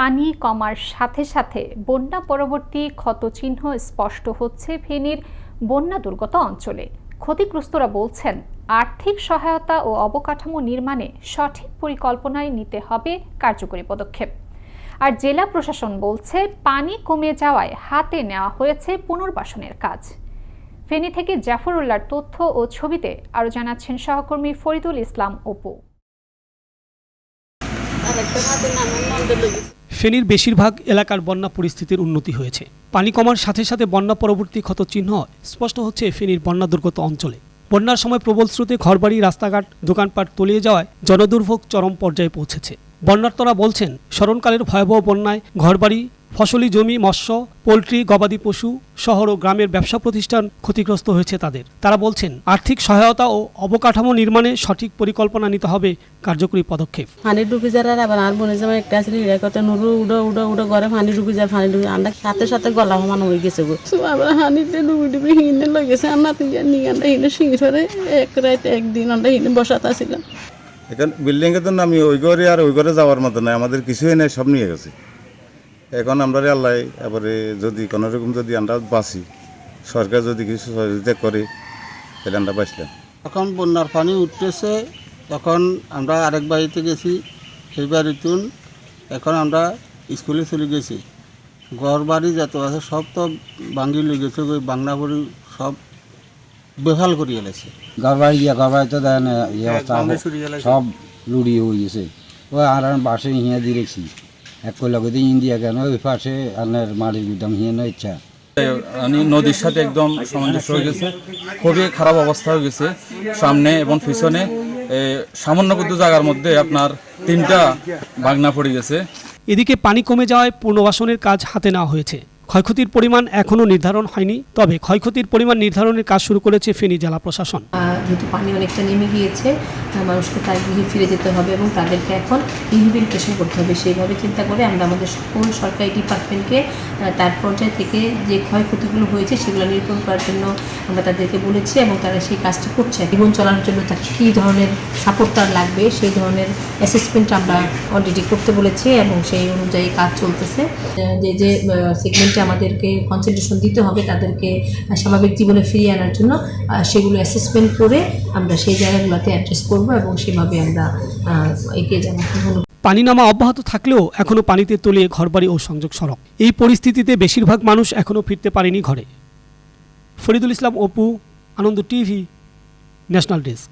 পানি কমার সাথে সাথে বন্যা পরবর্তী ক্ষতচিহ্ন স্পষ্ট হচ্ছে ফেনীর বন্যা দুর্গত অঞ্চলে। ক্ষতিগ্রস্তরা বলছেন, আর্থিক সহায়তা ও অবকাঠামো নির্মাণে সঠিক পরিকল্পনায় নিতে হবে কার্যকরী পদক্ষেপ। আর জেলা প্রশাসন বলছে, পানি কমে যাওয়ায় হাতে নেওয়া হয়েছে পুনর্বাসনের কাজ। ফেনী থেকে জাফরুল্লাহর তথ্য ও ছবিতে আরও জানাচ্ছেন সহকর্মী ফরিদুল ইসলাম অপু। ফেনীর বেশিরভাগ এলাকার বন্যা পরিস্থিতির উন্নতি হয়েছে। পানি কমার সাথে সাথে বন্যা পরবর্তী ক্ষত চিহ্ন স্পষ্ট হচ্ছে ফেনীর বন্যা দুর্গত অঞ্চলে। বন্যার সময় প্রবল স্রোতে ঘরবাড়ি, রাস্তাঘাট, দোকানপাট তলিয়ে যাওয়ায় জনদুর্ভোগ চরম পর্যায়ে পৌঁছেছে। বন্যার্তরা বলছেন স্মরণকালের ভয়াবহ বন্যায় ঘরবাড়ি ফসলি জমি মৎস্য পোলট্রি গবাদি পশু শহর ও গ্রামের ব্যবসা প্রতিষ্ঠান ক্ষতিগ্রস্ত হয়েছে তাদের। তারা বলছেন আর্থিক সহায়তা ও অবকাঠামো নির্মাণে সঠিক পরিকল্পনা নিতে হবে কার্যকরী পদক্ষেপ। পানি ডুবি যারা আবার আর বোনের জামাই একটা আছে এরা কত নুরু উডো উডো উডো ঘরে পানি ডুবি যায় পানি ডুবি আমরা সাথে সাথে গলা সমান হয়ে গেছে গো। আবার হানিতে ডুবি ডুবি হিনে লেগেছে আমরা তিন নিয়ে আমরা হিনে এক রাত একদিন আমরা হিনে বসাতে আসছিলাম এখন বিল্ডিং এর জন্য আমি ওই ঘরে আর ওই ঘরে যাওয়ার মতো নাই আমাদের কিছুই নাই সব নিয়ে গেছে। এখন আমরা আল্লাহ এবারে যদি কোনো রকম যদি আমরা বাঁচি সরকার যদি কিছু সহযোগিতা করে তাহলে আমরা বাঁচলাম। এখন বন্যার পানি উঠতেছে তখন আমরা আরেক বাড়িতে গেছি সেই বাড়িতুন এখন আমরা স্কুলে চলে গেছি। ঘর বাড়ি যত আছে সব তো ভাঙ্গি লই গেছে ওই বাংলা বড়ি সব বেহাল করি এলেছে গড়বাড়ি গিয়া গড়বাড়ি তো দেন ইয়ে অবস্থা সব লুড়ি হয়ে গেছে। ওই আর আর বাসে হিয়া দিয়ে রেখছি। এক কই ইন্ডিয়া কেন? ওই পাশে আপনার মালির গুদাম হিয়ে নয় ইচ্ছা। নদীর সাথে একদম সামঞ্জস্য হয়ে গেছে। খুবই খারাপ অবস্থা হয়ে গেছে। সামনে এবং পিছনে সামান্য কিন্তু জায়গার মধ্যে আপনার তিনটা বাগনা পড়ে গেছে। এদিকে পানি কমে যাওয়ায় পুনর্বাসনের কাজ হাতে নেওয়া হয়েছে। ক্ষয়ক্ষতির পরিমাণ এখনও নির্ধারণ হয়নি। তবে ক্ষয়ক্ষতির পরিমাণ নির্ধারণের কাজ শুরু করেছে ফেনী জেলা প্রশাসন। যেহেতু পানি অনেকটা নেমে গিয়েছে মানুষকে তার গৃহে ফিরে যেতে হবে এবং তাদেরকে এখন রিহেবিলিটেশন করতে হবে। সেইভাবে চিন্তা করে আমরা আমাদের সকল সরকারি ডিপার্টমেন্টকে তার পর্যায় থেকে যে ক্ষয়ক্ষতিগুলো হয়েছে সেগুলো নিরূপণ করার জন্য আমরা তাদেরকে বলেছি এবং তারা সেই কাজটা করছে। জীবন চলানোর জন্য তার কী ধরনের সাপোর্ট তার লাগবে, সেই ধরনের অ্যাসেসমেন্ট আমরা অলরেডি করতে বলেছি এবং সেই অনুযায়ী কাজ চলতেছে। যে যে সেগমেন্টে আমাদেরকে কনসেন্ট্রেশন দিতে হবে, তাদেরকে স্বাভাবিক জীবনে ফিরিয়ে আনার জন্য সেগুলো অ্যাসেসমেন্ট করে আমরা সেই জায়গাগুলোতে অ্যাড্রেস করব এবং সেভাবে আমরা এগিয়ে যাব। পানি নামা অব্যাহত থাকলেও এখনও পানিতে তলিয়ে ঘরবাড়ি ও সংযোগ সড়ক। এই পরিস্থিতিতে বেশিরভাগ মানুষ এখনও ফিরতে পারেনি ঘরে। Faridul Islam Apu, Ananda TV, national desk.